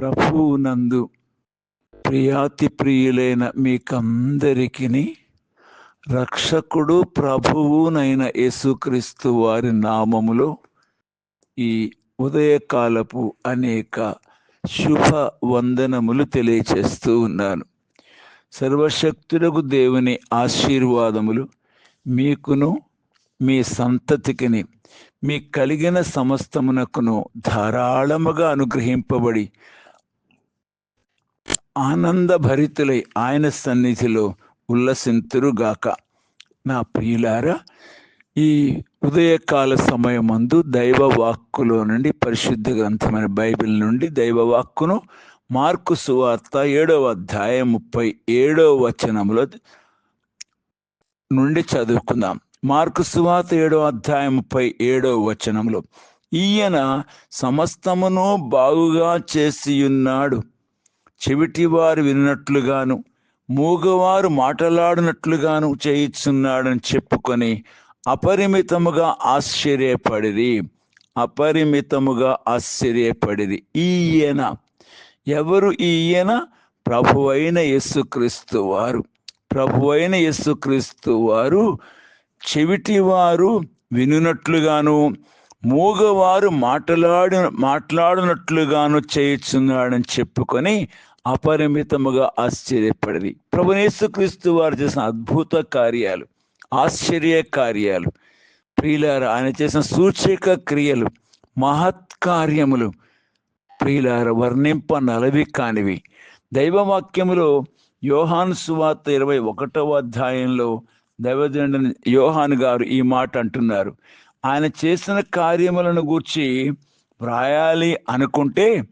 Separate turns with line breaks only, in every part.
ప్రభువునందు ప్రియాతి ప్రియులైన మీకందరికీ రక్షకుడు ప్రభువునైన యేసుక్రీస్తు వారి నామములో ఈ ఉదయకాలపు అనేక శుభ వందనములు తెలియచేస్తూ ఉన్నాను. సర్వశక్తులకు దేవుని ఆశీర్వాదములు మీకును మీ సంతతికిని మీ కలిగిన సమస్తమునకును ధారాళముగా అనుగ్రహింపబడి ఆనందభరితులై ఆయన సన్నిధిలో ఉల్లసింతురుగాక. నా ప్రియులారా ఈ ఉదయకాల సమయమందు దైవ వాక్కులో నుండి పరిశుద్ధ గ్రంథమైన బైబిల్ నుండి దైవ వాక్కును మార్కు సువార్త ఏడవ అధ్యాయం ముప్పై ఏడవ వచనంలో నుండి చదువుకుందాం. మార్కు సువార్త ఏడవ అధ్యాయం ముప్పై ఏడవ వచనంలో ఈయన సమస్తమును బాగుగా చేసి ఉన్నాడు చెవిటివారు విన్నట్లుగాను మూగవారు మాటలాడినట్లుగాను చేయిచున్నాడని చెప్పుకొని అపరిమితముగా ఆశ్చర్యపడిరి. అపరిమితముగా ఆశ్చర్యపడిరి. ఈయన ఎవరు? ఈయన ప్రభు అయిన యేసుక్రీస్తు వారు. ప్రభు అయిన యేసుక్రీస్తు వారు చెవిటివారు వినునట్లుగాను మూగవారు మాట్లాడి మాట్లాడినట్లుగాను చేయుచున్నాడని చెప్పుకొని అపరిమితముగా ఆశ్చర్యపడింది ప్రభునేసుక్రీస్తు వారు చేసిన అద్భుత కార్యాలు ఆశ్చర్య కార్యాలు. ప్రియులార ఆయన చేసిన సూచక క్రియలు మహత్కార్యములు ప్రియులార వర్ణింప నలవి కానివి. దైవవాక్యములో యోహాను సువార్త ఇరవై ఒకటవ అధ్యాయంలో దైవజండని యోహాను గారు ఈ మాట అంటున్నారు. ఆయన చేసిన కార్యములను గూర్చి వ్రాయాలి అనుకుంటే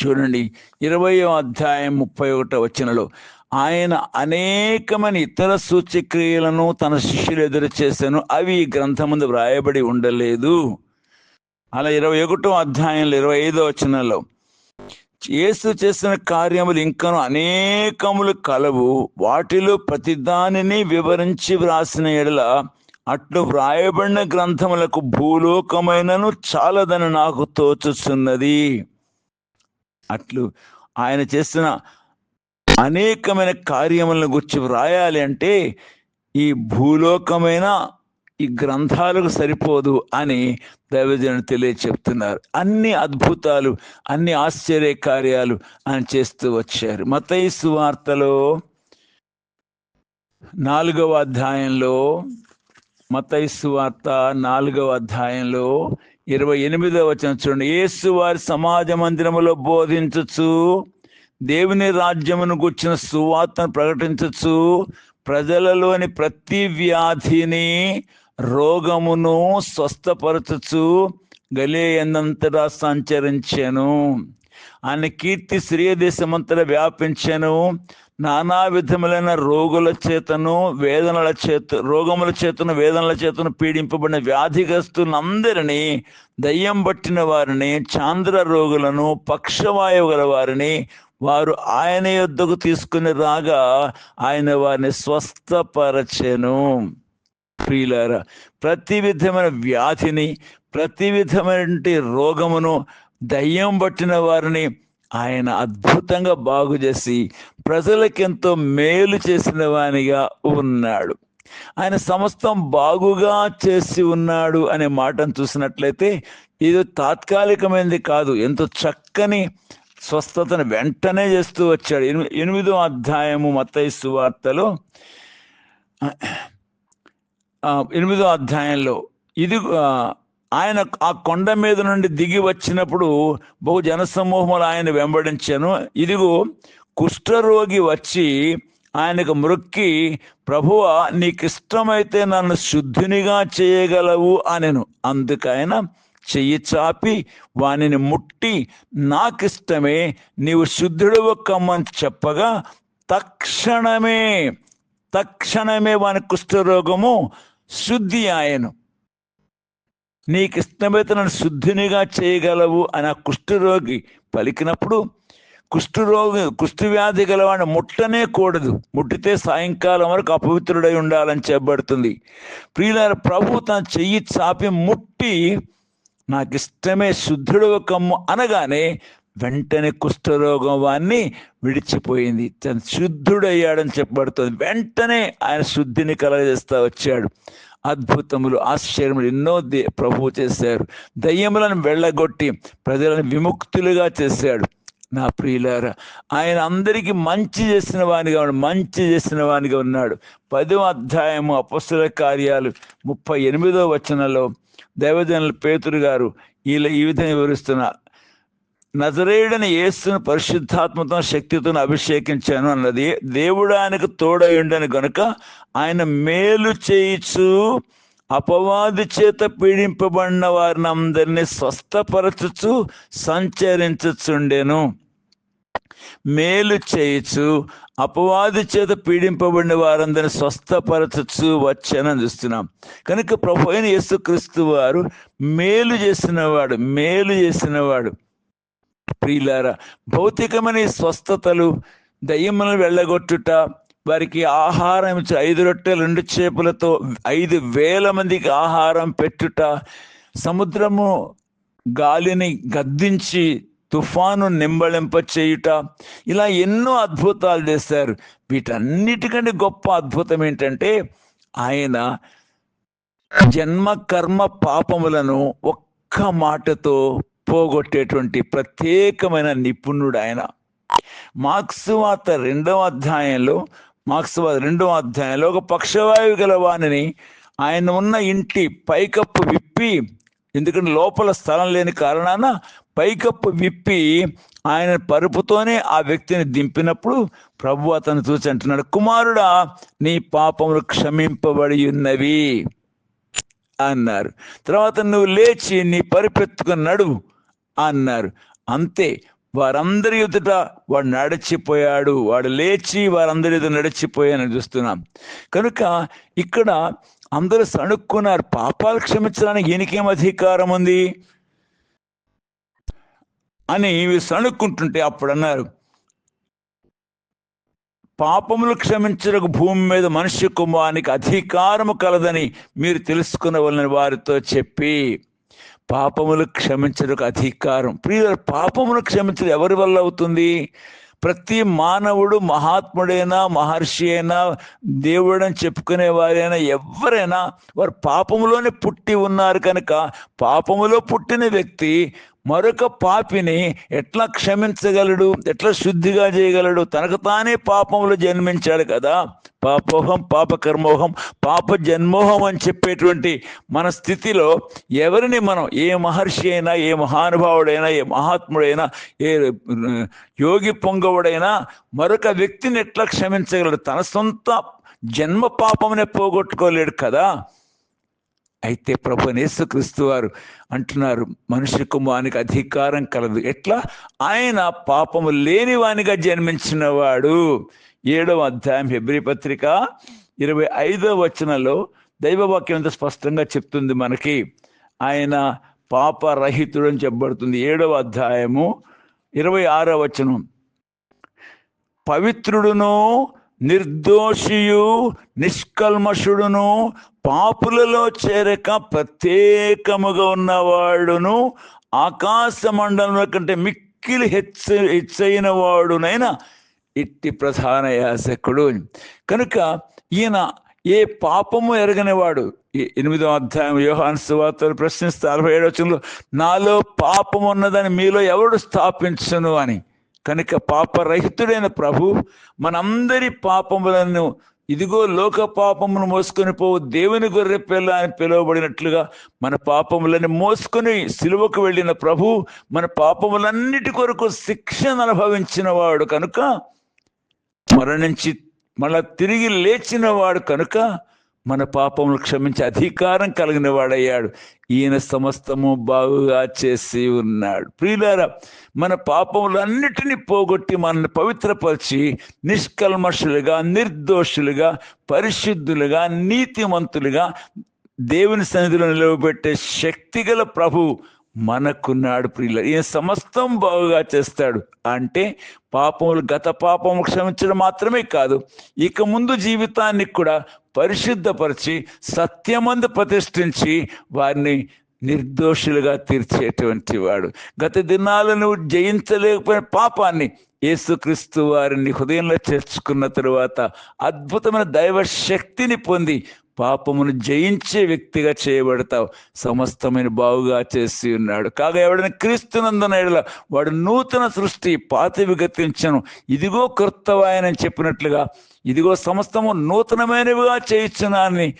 చూడండి ఇరవయో అధ్యాయం ముప్పై ఒకటో వచనలో ఆయన అనేకమైన ఇతర సూచక్రియలను తన శిష్యులు ఎదురు చేశాను అవి ఈ గ్రంథముందు వ్రాయబడి ఉండలేదు. అలా ఇరవై ఒకటో అధ్యాయంలో ఇరవై ఐదో వచనంలో యేసు చేసిన కార్యములు ఇంకను అనేకములు కలవు వాటిలో ప్రతిదానిని వివరించి వ్రాసిన ఎడల అట్లు వ్రాయబడిన గ్రంథములకు భూలోకమైనను చాలదని నాకు తోచుచున్నది. అట్లు ఆయన చేస్తున్న అనేకమైన కార్యములను గుర్చి వ్రాయాలి అంటే ఈ భూలోకమైన ఈ గ్రంథాలకు సరిపోదు అని దైవజనుడు తెలియ చెప్తున్నారు అన్ని అద్భుతాలు అన్ని ఆశ్చర్య కార్యాలు ఆయన చేస్తూ వచ్చారు. మతైసు వార్తలో నాలుగవ అధ్యాయంలో మతైసు వార్త నాలుగవ అధ్యాయంలో ఇరవై ఎనిమిదో వచ్చిన చూడండి. యేసు వారి సమాజ మందిరములో బోధించచ్చు దేవుని రాజ్యమును గుచ్చిన సువార్తను ప్రకటించచ్చు ప్రజలలోని ప్రతి వ్యాధిని రోగమును స్వస్థపరచచ్చు గలేయందంతటా సంచరించాను. ఆయన కీర్తి శ్రీయ దేశమంతటా వ్యాపించాను. నానా విధములైన రోగుల చేతను వేదనల చేత రోగముల చేతను వేదనల చేతను పీడింపబడిన వ్యాధిగ్రస్తులందరినీ దయ్యం పట్టిన వారిని చాంద్ర రోగులను పక్షవాయువు గల వారిని వారు ఆయన యొద్దకు తీసుకుని రాగా ఆయన వారిని స్వస్థపరచెను. ప్రియులారా ప్రతి విధమైన వ్యాధిని ప్రతి విధమైనటువంటి రోగమును దయ్యం పట్టిన వారిని ఆయన అద్భుతంగా బాగు చేసి ప్రజలకెంతో మేలు చేసిన వానిగా ఉన్నాడు. ఆయన సమస్తం బాగుగా చేసి ఉన్నాడు అనే మాటను చూసినట్లయితే ఇది తాత్కాలికమైనది కాదు. ఎంతో చక్కని స్వస్థతను వెంటనే చేస్తూ వచ్చాడు. ఎనిమిదో అధ్యాయము మత్తైసు వార్తలో ఎనిమిదో అధ్యాయంలో ఇది ఆయన ఆ కొండ మీద నుండి దిగి వచ్చినప్పుడు బహు జనసమూహములు ఆయన వెంబడించాను. ఇదిగో కుష్ఠరోగి వచ్చి ఆయనకు మృక్కి ప్రభువ నీకిష్టమైతే నన్ను శుద్ధినిగా చేయగలవు అనెను. అందుకైన చెయ్యి చాపి వానిని ముట్టి నాకిష్టమే నీవు శుద్ధుడు కమ్మని చెప్పగా తక్షణమే తక్షణమే వాని కుష్ఠరోగము శుద్ధి ఆయను. నీకు ఇష్టమైతే నన్ను శుద్ధినిగా చేయగలవు అని ఆ కుష్ఠరోగి పలికినప్పుడు కుష్ఠరోగి కుష్ఠవ్యాధి గలవాడిని ముట్టనే కూడదు. ముట్టితే సాయంకాలం వరకు అపవిత్రుడై ఉండాలని చెప్పబడుతుంది. ప్రియుల ప్రభు తన చెయ్యి చాపి ముట్టి నాకు ఇష్టమే శుద్ధుడు కమ్ము అనగానే వెంటనే కుష్ఠరోగం వాన్ని విడిచిపోయింది. తను శుద్ధుడయ్యాడని చెప్పబడుతుంది. వెంటనే ఆయన శుద్ధిని కలగజేస్తా వచ్చాడు. అద్భుతములు ఆశ్చర్యములు ఎన్నో దే ప్రభువు చేశారు. దయ్యములను వెళ్ళగొట్టి ప్రజలను విముక్తులుగా చేశాడు. నా ప్రియులారా ఆయన అందరికీ మంచి చేసిన వానిగా ఉన్నాడు మంచి చేసిన వానిగా ఉన్నాడు. పదో అధ్యాయము అపస్తుల కార్యాలు ముప్పై ఎనిమిదో వచనంలో దైవజనుల పేతురు గారు వీళ్ళ ఈ విధంగా వివరిస్తున్నారు. నజరేయుడని యేసును పరిశుద్ధాత్మతో శక్తితో అభిషేకించాను అన్నది దేవుడు ఆయనకు తోడయుండని గనుక ఆయన మేలు చేయిచు అపవాది చేత పీడింపబడిన వారిని అందరినీ స్వస్థపరచుచు సంచరించుచుండెను. మేలు చేయిచు అపవాది చేత పీడింపబడిన వారందరిని స్వస్థపరచచ్చు వచ్చానని చూస్తున్నాం. కనుక ప్రభు అయిన యేసుక్రీస్తు వారు మేలు చేసినవాడు మేలు చేసినవాడు. ప్రియులారా భౌతికమైన స్వస్థతలు దయ్యములను వెళ్ళగొట్టుట వారికి ఆహారం ఇచ్చి ఐదు రొట్టెలు రెండు చేపలతో ఐదు వేల మందికి ఆహారం పెట్టుట సముద్రము గాలిని గద్దించి తుఫాను నింబళింప చేయుట ఇలా ఎన్నో అద్భుతాలు చేశారు. వీటన్నిటికంటే గొప్ప అద్భుతం ఏంటంటే ఆయన జన్మ కర్మ పాపములను ఒక్క మాటతో పోగొట్టేటువంటి ప్రత్యేకమైన నిపుణుడు ఆయన. మార్క్స్ వార్త రెండవ అధ్యాయంలో మార్క్స్ వార్త రెండవ అధ్యాయంలో ఒక పక్షవాయువు గల వాణిని ఆయన ఉన్న ఇంటి పైకప్పు విప్పి ఎందుకంటే లోపల స్థలం లేని కారణాన పైకప్పు విప్పి ఆయన పరుపుతోనే ఆ వ్యక్తిని దింపినప్పుడు ప్రభు అతను చూసి అంటున్నాడు కుమారుడా నీ పాపములు క్షమింపబడి ఉన్నవి అన్నారు. తర్వాత నువ్వు లేచి నీ పరిపెత్తుకుని నడువు. అన్నారు. అంతే వారందరి ఎదుట వాడు నడిచిపోయాడు. వాడు లేచి వారందరి ఎదుట నడిచిపోయాను చూస్తున్నాం. కనుక ఇక్కడ అందరూ సణుక్కున్నారు. పాపాలు క్షమించడానికి ఈయనకేం అధికారం ఉంది? అని ఇవి సణుక్కుంటుంటే అప్పుడు అన్నారు పాపములు క్షమించడానికి భూమి మీద మనుష్య కుమారానికి అధికారము కలదని మీరు తెలుసుకున్న తెలుసుకునవలని వారితో చెప్పి పాపములు క్షమించడానికి అధికారం. ప్రియుల పాపమును క్షమించడం ఎవరి వల్ల అవుతుంది? ప్రతి మానవుడు మహాత్ముడైనా మహర్షి అయినా దేవుడని చెప్పుకునే వారైనా ఎవరైనా వారు పాపములోనే పుట్టి ఉన్నారు కనుక పాపములో పుట్టిన వ్యక్తి మరొక పాపిని ఎట్లా క్షమించగలడు? ఎట్లా శుద్ధిగా చేయగలడు? తనకు తానే పాపంలో జన్మించాడు కదా. పాపోహం పాప కర్మోహం పాప జన్మోహం అని చెప్పేటువంటి మన స్థితిలో ఎవరిని మనం ఏ మహర్షి అయినా ఏ మహానుభావుడైనా ఏ మహాత్ముడైనా ఏ యోగి పొంగవుడైనా మరొక వ్యక్తిని ఎట్లా క్షమించగలడు? తన సొంత జన్మ పాపమునే పోగొట్టుకోలేడు కదా. అయితే ప్రభు యేసుక్రీస్తు వారు అంటున్నారు మనుష్య కుమారానికి అధికారం కలదు. ఎట్లా? ఆయన పాపము లేని వానిగా ఏడవ అధ్యాయం ఫిబ్రి పత్రిక ఇరవై ఐదవ వచనంలో దైవవాక్యం ఎంత స్పష్టంగా చెప్తుంది మనకి. ఆయన పాపరహితుడు అని చెప్పబడుతుంది. ఏడవ అధ్యాయము ఇరవై ఆరవ వచనం. పవిత్రుడును నిర్దోషియు నిష్కల్మషుడును పాపులలో చేరక ప్రత్యేకముగా ఉన్నవాడును ఆకాశ మండలం కంటే మిక్కిలి హెచ్చ హెచ్చైన వాడునైనా ఇట్టి ప్రధాన యాసకుడు కనుక ఈయన ఏ పాపము ఎరగనివాడు? ఎనిమిదో అధ్యాయం యోహాన్ సువార్తలు ప్రశ్నిస్తే అరవై ఏడవ వచనంలో నాలో పాపం ఉన్నదని మీలో ఎవడు స్థాపించను? అని. కనుక పాపరహితుడైన ప్రభు మనందరి పాపములను ఇదిగో లోక పాపమును మోసుకొని పోవు దేవుని గొర్రె పిల్ల అని పిలువబడినట్లుగా మన పాపములను మోసుకొని సిలువకు వెళ్ళిన ప్రభు మన పాపములన్నిటి కొరకు శిక్షను అనుభవించిన వాడు కనుక మరణించి మళ్ళా తిరిగి లేచిన వాడు కనుక మన పాపములు క్షమించి అధికారం కలిగిన వాడయ్యాడు. ఈయన సమస్తము బాగుగా చేసి ఉన్నాడు. ప్రియులారా మన పాపములన్నిటినీ పోగొట్టి మనల్ని పవిత్రపరిచి నిష్కల్మషులుగా నిర్దోషులుగా పరిశుద్ధులుగా నీతిమంతులుగా దేవుని సన్నిధిలో నిలవబెట్టే శక్తిగల ప్రభు మనకున్నాడు ప్రియుల ఈయన సమస్తం బాగుగా చేస్తాడు. అంటే పాపములు గత పాపము క్షమించడం మాత్రమే కాదు ఇక ముందు జీవితాన్ని కూడా పరిశుద్ధపరిచి సత్యమందు ప్రతిష్ఠించి వారిని నిర్దోషులుగా తీర్చేటువంటి వాడు. గత దినాలను నువ్వు జయించలేకపోయిన పాపాన్ని యేసుక్రీస్తు వారిని హృదయంలో చేర్చుకున్న తరువాత అద్భుతమైన దైవ శక్తిని పొంది పాపమును జయించే వ్యక్తిగా చేయబడతావు. సమస్తమైన బావుగా చేసి ఉన్నాడు. కాగా ఎవడైనా క్రీస్తునందున ఎడల వాడు నూతన సృష్టి పాతవి గతించను. ఇదిగో కృత్తవాయనని చెప్పినట్లుగా ఇదిగో సమస్తము నూతనమైనవిగా చేయించున్నానని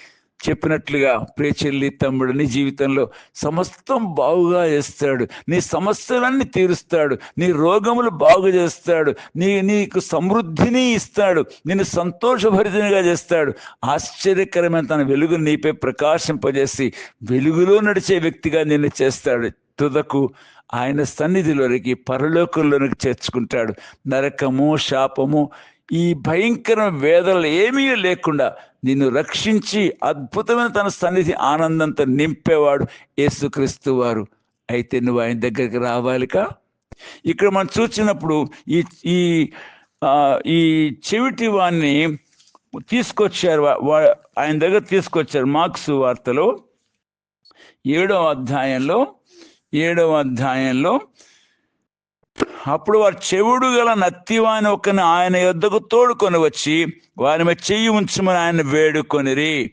చెప్పినట్లుగా ప్రేచల్లి చెల్లి తమ్ముడు నీ జీవితంలో సమస్తం బాగుగా చేస్తాడు. నీ సమస్యలన్నీ తీరుస్తాడు. నీ రోగములు బాగు చేస్తాడు. నీ నీకు సమృద్ధిని ఇస్తాడు. నిన్ను సంతోషభరితంగా చేస్తాడు. ఆశ్చర్యకరమైన తన వెలుగు నీపై ప్రకాశింపజేసి వెలుగులో నడిచే వ్యక్తిగా నిన్ను చేస్తాడు. తుదకు ఆయన సన్నిధిలోనికి పరలోకంలోనికి చేర్చుకుంటాడు. నరకము శాపము ఈ భయంకర వేదనలు ఏమీ లేకుండా నిన్ను రక్షించి అద్భుతమైన తన సన్నిధి ఆనందంతో నింపేవాడు యేసుక్రీస్తు వారు. అయితే నువ్వు ఆయన దగ్గరికి రావాలిక? ఇక్కడ మనం చూసినప్పుడు ఈ ఈ ఈ చెవిటి వాణ్ణి తీసుకొచ్చారు వా- ఆయన దగ్గర తీసుకొచ్చారు మార్క్స్ వార్తలో. ఏడవ అధ్యాయంలో ఏడవ అధ్యాయంలో అప్పుడు వారు చెవుడు గల నత్తివాని ఒకని ఆయన యొద్దకు తోడుకొని వచ్చి వారి మీద చెయ్యి ఉంచమని ఆయన వేడుకొనిరి.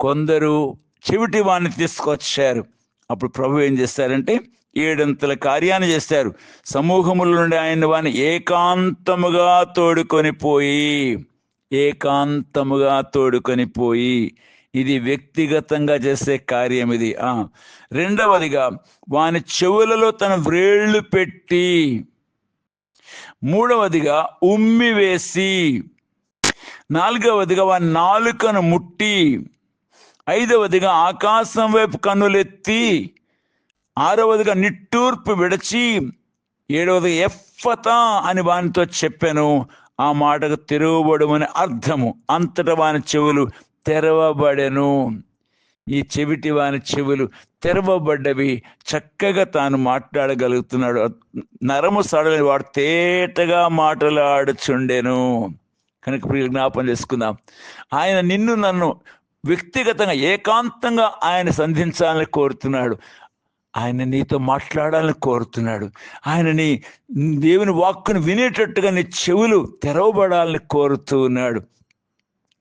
కొందరు చెవిటి వాడిని తీసుకొచ్చారు. అప్పుడు ప్రభు ఏం చేస్తారంటే ఏడంతల కార్యాన్ని చేస్తారు. సమూహముల నుండి ఆయన వాని ఏకాంతముగా తోడుకొని పోయి ఏకాంతముగా తోడుకొని పోయి ఇది వ్యక్తిగతంగా చేసే కార్యం ఇది. ఆ రెండవదిగా వాని చెవులలో తన వ్రేళ్ళు పెట్టి. మూడవదిగా ఉమ్మి వేసి. నాలుగవదిగా వాని నాలుకను ముట్టి. ఐదవదిగా ఆకాశం వైపు కన్నులెత్తి. ఆరవదిగా నిట్టూర్పు విడచి. ఏడవది ఎఫత అని వానితో చెప్పాను. ఆ మాటకు తెరవబడమని అర్థము. అంతటా వాని చెవులు తెరవబడెను. ఈ చెవిటి వాని చెవులు తెరవబడ్డవి. చక్కగా తాను మాట్లాడగలుగుతున్నాడు. నరము సడలని వాడు తేటగా మాట్లాడుచుండెను. కనుక ప్రియులు జ్ఞాపం చేసుకుందాం. ఆయన నిన్ను నన్ను వ్యక్తిగతంగా ఏకాంతంగా ఆయన సంధించాలని కోరుతున్నాడు. ఆయన నీతో మాట్లాడాలని కోరుతున్నాడు. ఆయన నీ దేవుని వాక్కును వినేటట్టుగా నీ చెవులు తెరవబడాలని కోరుతూ ఉన్నాడు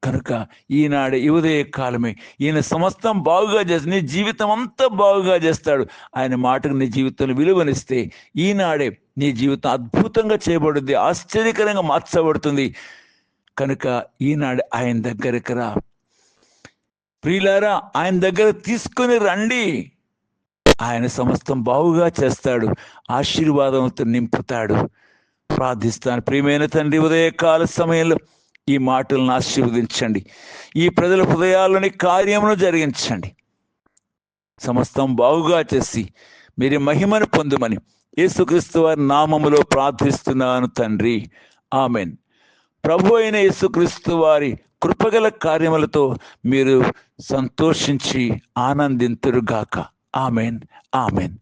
కనుక ఈనాడు ఈ ఉదయ కాలమే. ఈయన సమస్తం బాగుగా చేస్తాడు నీ జీవితం అంతా బాగుగా చేస్తాడు. ఆయన మాటకు నీ జీవితంలో విలువనిస్తే ఈనాడే నీ జీవితం అద్భుతంగా చేయబడుద్ది ఆశ్చర్యకరంగా మార్చబడుతుంది. కనుక ఈనాడు ఆయన దగ్గరికి రా. ప్రియులారా ఆయన దగ్గర తీసుకొని రండి. ఆయన సమస్తం బాగుగా చేస్తాడు. ఆశీర్వాదంతో నింపుతాడు. ప్రార్థిస్తాను. ప్రియమైన తండ్రి ఉదయకాల సమయంలో ఈ మాటలను ఆశీర్వదించండి. ఈ ప్రజల హృదయాలని కార్యమును జరిగించండి. సమస్తం బాగుగా చేసి మీరు మహిమను పొందుమని యేసుక్రీస్తు వారి నామములో ప్రార్థిస్తున్నాను తండ్రి. ఆమెన్. ప్రభు అయిన యేసుక్రీస్తు వారి కృపగల కార్యములతో మీరు సంతోషించి ఆనందింతురుగాక. ఆమెన్. ఆమెన్.